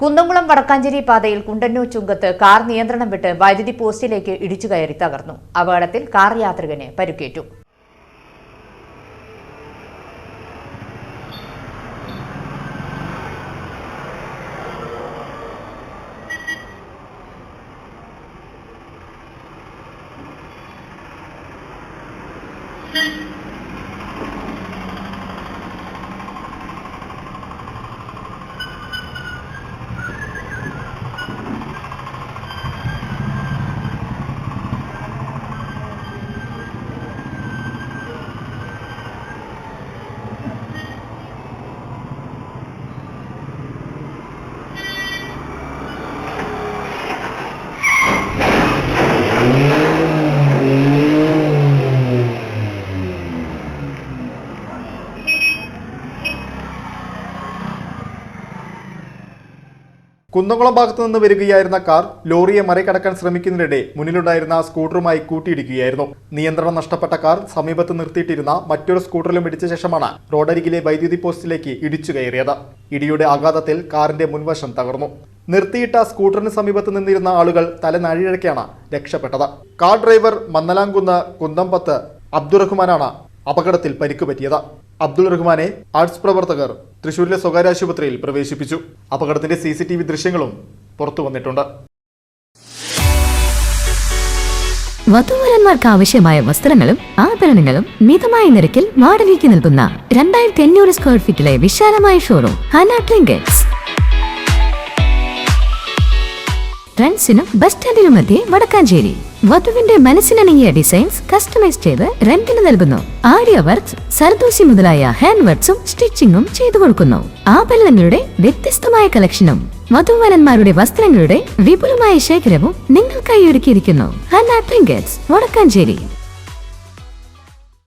കുന്നംകുളം വടക്കാഞ്ചേരി പാതയിൽ കുണ്ടന്നൂർ ചുങ്കത്ത് കാർ നിയന്ത്രണം വിട്ട് വൈദ്യുതി പോസ്റ്റിലേക്ക് ഇടിച്ചു കയറി തകർന്നു. അപകടത്തിൽ കാർ യാത്രികന് പരുക്കേറ്റു. കുന്നംകുളം ഭാഗത്തു നിന്ന് വരികയായിരുന്ന കാർ ലോറിയെ മറികടക്കാൻ ശ്രമിക്കുന്നതിനിടെ മുന്നിലുണ്ടായിരുന്ന സ്കൂട്ടറുമായി കൂട്ടിയിടിക്കുകയായിരുന്നു. നിയന്ത്രണം നഷ്ടപ്പെട്ട കാർ സമീപത്ത് നിർത്തിയിട്ടിരുന്ന മറ്റൊരു സ്കൂട്ടറിലും ഇടിച്ച ശേഷമാണ് റോഡരികിലെ വൈദ്യുതി പോസ്റ്റിലേക്ക് ഇടിച്ചു കയറിയത്. ഇടിയുടെ ആഘാതത്തിൽ കാറിന്റെ മുൻവശം തകർന്നു. നിർത്തിയിട്ട സ്കൂട്ടറിന് സമീപത്ത് നിന്നിരുന്ന ആളുകൾ തലനാഴിഴക്കാണ് രക്ഷപ്പെട്ടത്. കാർ ഡ്രൈവർ മന്നലാംകുന്ന് കുന്തംപത്ത് അബ്ദുറഹ്മാനാണ് അപകടത്തിൽ പരിക്ക് പറ്റിയത് അബ്ദുൾ റഹ്മാനെ ആർട്സ് പ്രവർത്തകർ തൃശൂരിലെ സ്വകാര്യ ആശുപത്രിയിൽ പ്രവേശിപ്പിച്ചു. അപകടത്തിന്റെ സി സി ടി വി ദൃശ്യങ്ങളും പുറത്തു വന്നിട്ടുണ്ട്. വധൂവരന്മാർക്ക് ആവശ്യമായ വസ്ത്രങ്ങളും ആഭരണങ്ങളും മിതമായ നിരക്കിൽ വാടകയ്ക്ക് നൽകുന്ന രണ്ടായിരത്തി അഞ്ഞൂറ് സ്ക്വയർ ഫീറ്റിലെ വിശാലമായ ഷോറൂം ഹനാ ട്രിങ്കറ്റ്സ് ട്രെൻഡ്സിനും ബസ് സ്റ്റാൻഡിനും മധ്യേ വടക്കാഞ്ചേരി. വധുവിന്റെ മനസ്സിനിങ്ങിയ ഡിസൈൻസ് കസ്റ്റമൈസ് ചെയ്ത് റെന്റിന് നൽകുന്നു. ആര്യ വർക്ക്സ് സർദൂസി മുതലായ ഹാൻഡ് വർക്ക്സും സ്റ്റിച്ചിങ്ങും ചെയ്തു കൊടുക്കുന്നു. ആഭരണങ്ങളുടെ വ്യത്യസ്തമായ കളക്ഷനും വധുവരന്മാരുടെ വസ്ത്രങ്ങളുടെ വിപുലമായ ശേഖരവും നിങ്ങൾക്കായി ഒരുക്കിയിരിക്കുന്നു. Hanna trinkets Vadakkanchery.